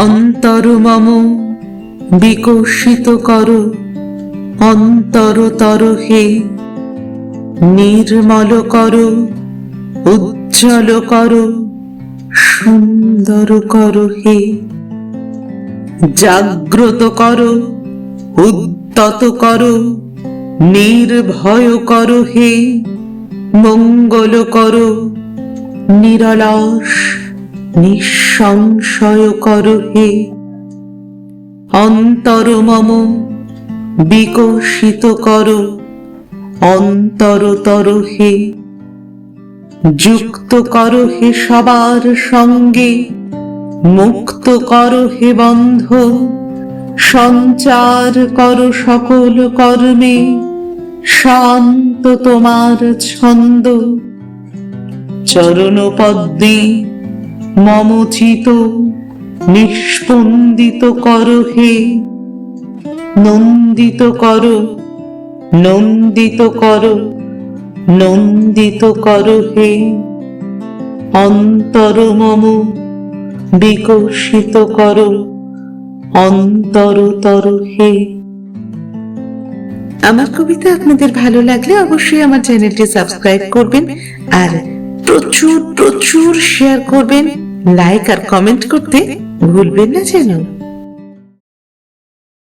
অন্তর মম, বিকশিত কর। অন্তরতর হে নির্মল কর, উজ্জ্বল কর, সুন্দর কর হে। জাগ্রত কর, উদ্যত কর, নির্ভয় কর হে। মঙ্গল কর, নিরলস নিঃসংশয় কর হে। অন্তর মম বিকশিত কর। অন্তরতর হে। যুক্ত কর হে সবার সঙ্গে। মুক্ত কর হে বন্ধ। সঞ্চার কর সকল কর্মে। শান্ত তোমার ছন্দ। চরণ পদ্মে মমচিত, নিষ্পন্দিত কর হে। নন্দিত কর নন্দিত কর নন্দিত কর হে। অন্তর মম, বিকশিত কর, অন্তরতর হে। আমার কবিতা আপনাদের ভালো লাগলে অবশ্যই আমার চ্যানেলটি সাবস্ক্রাইব করবেন আর প্রচুর প্রচুর শেয়ার করবেন। লাইক আর কমেন্ট করতে ভুলবেন না যেন।